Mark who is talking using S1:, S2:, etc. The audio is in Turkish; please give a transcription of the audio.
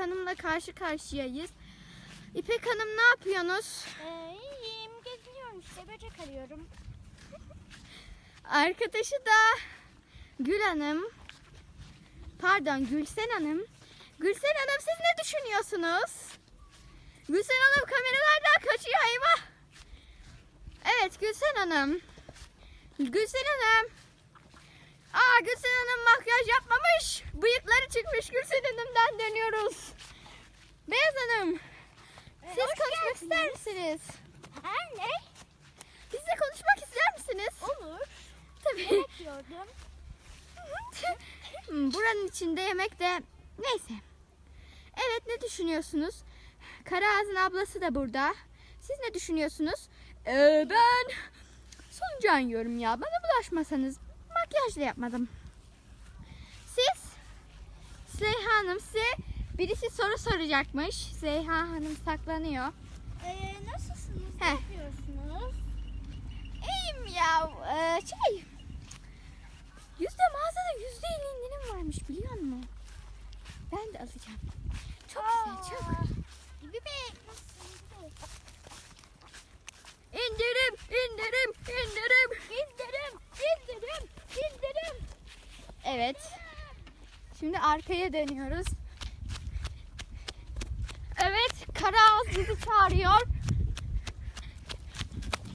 S1: Hanım'la karşı karşıyayız. İpek Hanım ne yapıyorsunuz?
S2: Ee, iyiyim. Geziniyorum işte. Böcek arıyorum.
S1: Arkadaşı da Gül Hanım. Pardon Gülsen Hanım. Gülsen Hanım siz ne düşünüyorsunuz? Gülsen Hanım kameralardan kaçıyor eyvah. Evet Gülsen Hanım. Gülsen Hanım. Aa Gülsen Hanım makyaj yapmamış. Bıyıkları çıkmış Gülsen Hanım'dan dönüyoruz. Beyaz Hanım.
S2: Ee,
S1: Siz
S2: hoş
S1: konuşmak
S2: geldiniz.
S1: ister misiniz?
S2: Ha ne?
S1: Bizle konuşmak ister misiniz?
S2: Olur.
S1: Tabii.
S2: Yemek yiyordum.
S1: Hmm, Buranın içinde yemek de neyse. Evet ne düşünüyorsunuz? Karaağız'ın ablası da burada. Siz ne düşünüyorsunuz? Ee, ben solucan yiyorum ya. Bana bulaşmasanız. Makyajla yapmadım. Siz? Zeyha Hanım size birisi soru soracakmış. Zeyha Hanım saklanıyor.
S2: Ee, nasılsınız? Ne
S1: Heh.
S2: yapıyorsunuz?
S1: İyiyim ya. Ee, şey. Yüzde mağazada yüzde elli indirim varmış biliyor musun? Ben de alacağım. Çok güzel çok.
S2: Nasılsınız?
S1: İndirim, indirim, indirim, indirim, indirim, indirim. Evet. Şimdi arkaya dönüyoruz. Karaağız bizi çağırıyor.